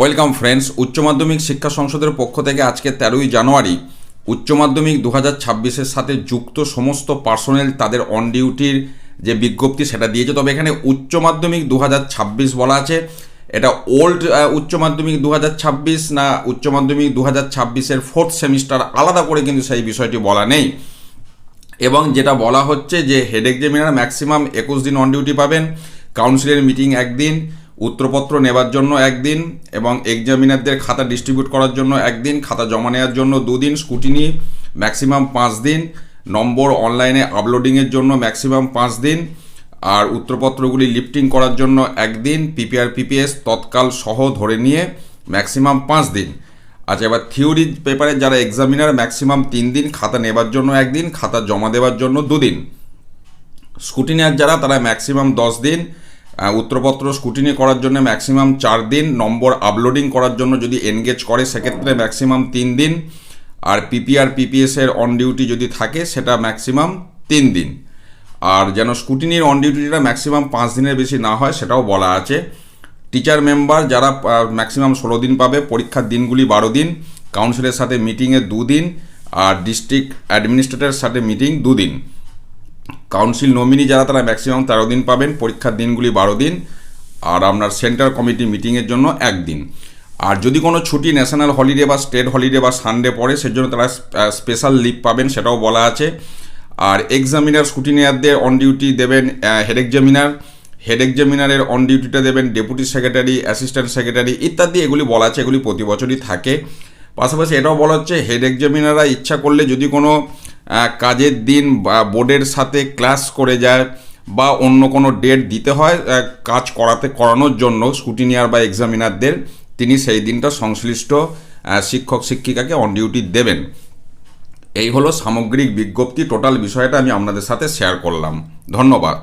Welcome friends, উচ্চ মাধ্যমিক শিক্ষা সংসদের পক্ষ থেকে আজকে তেরোই জানুয়ারি, উচ্চ মাধ্যমিক দু হাজার ছাব্বিশের সাথে যুক্ত সমস্ত পার্সোনেল তাদের অন ডিউটির যে বিজ্ঞপ্তি সেটা দিয়েছে। তবে এখানে উচ্চ মাধ্যমিক দু হাজার ছাব্বিশ বলা আছে। এটা ওল্ড উচ্চ মাধ্যমিক দু হাজার ছাব্বিশ না উচ্চ মাধ্যমিক দু হাজার ছাব্বিশের ফোর্থ সেমিস্টার আলাদা করে কিন্তু সেই বিষয়টি বলা নেই। এবং যেটা বলা হচ্ছে যে হেড এক্সামিনার ম্যাক্সিমাম একুশ দিন অন ডিউটি পাবেন। কাউন্সিলের মিটিং একদিন। উত্তরপত্র নেবার জন্য একদিন এবং এক্সামিনারদের খাতা ডিস্ট্রিবিউট করার জন্য একদিন, খাতা জমা নেওয়ার জন্য দুদিন স্কুটিনি ম্যাক্সিমাম পাঁচ দিন, নম্বর অনলাইনে আপলোডিংয়ের জন্য ম্যাক্সিমাম পাঁচ দিন, আর উত্তরপত্রগুলি লিফটিং করার জন্য একদিন পিপিআর পিপিএস তৎকাল সহ ধরে নিয়ে ম্যাক্সিমাম পাঁচ দিন। আচ্ছা এবার থিওরি পেপারে যারা এক্সামিনার ম্যাক্সিমাম তিন দিন, খাতা নেবার জন্য একদিন, খাতা জমা দেওয়ার জন্য দুদিন। স্কুটিনিয়ার যারা, তারা ম্যাক্সিমাম দশ দিন উত্তরপত্র স্কুটিনি করার জন্য ম্যাক্সিমাম চার দিন নম্বর আপলোডিং করার জন্য যদি এনগেজ করে, সেক্ষেত্রে ম্যাক্সিমাম তিন দিন। আর পিপিআর পিপিএস এর অন ডিউটি যদি থাকে, সেটা ম্যাক্সিমাম তিন দিন। আর যেন স্কুটিনির অন ডিউটিটা ম্যাক্সিমাম পাঁচ দিনের বেশি না হয়, সেটাও বলা আছে। টিচার মেম্বার যারা ম্যাক্সিমাম ষোলো দিন পাবে, পরীক্ষার দিনগুলি বারো দিন কাউন্সিলের সাথে মিটিংয়ে দুদিন, আর ডিস্ট্রিক্ট অ্যাডমিনিস্ট্রেটরের সাথে মিটিং দুদিন। কাউন্সিল নমিনি যারা তারা ম্যাক্সিমাম তেরো দিন পাবেন, পরীক্ষার দিনগুলি বারো দিন, আর আপনার সেন্টার কমিটি মিটিংয়ের জন্য একদিন। আর যদি কোনো ছুটি ন্যাশনাল হলিডে বা স্টেট হলিডে বা সানডে পড়ে, সেজন্য তারা স্পেশাল লিভ পাবেন, সেটাও বলা আছে। আর এক্সামিনার স্কুটিনিয়ারদের অন ডিউটি দেবেন হেড এক্সামিনার। হেড এক্সামিনারের অন ডিউটিটা দেবেন, ডেপুটি সেক্রেটারি, অ্যাসিস্ট্যান্ট সেক্রেটারি, ইত্যাদি এগুলি বলা আছে, এগুলি প্রতি বছরই থাকে। পাশাপাশি এটাও বলা হচ্ছে, হেড এক্সামিনাররা ইচ্ছা করলে যদি কোনো কাজের দিন বোর্ডের সাথে ক্লাস করে যায় বা অন্য কোনো ডেট দিতে হয় কাজ করাতে, করানোর জন্য স্কুটিনিয়ার বা এক্সামিনারদের তিনি সেই দিনটা সংশ্লিষ্ট শিক্ষক শিক্ষিকাকে অন ডিউটি দেবেন। এই হলো সামগ্রিক বিজ্ঞপ্তি টোটাল বিষয়টা আমি আপনাদের সাথে শেয়ার করলাম। ধন্যবাদ।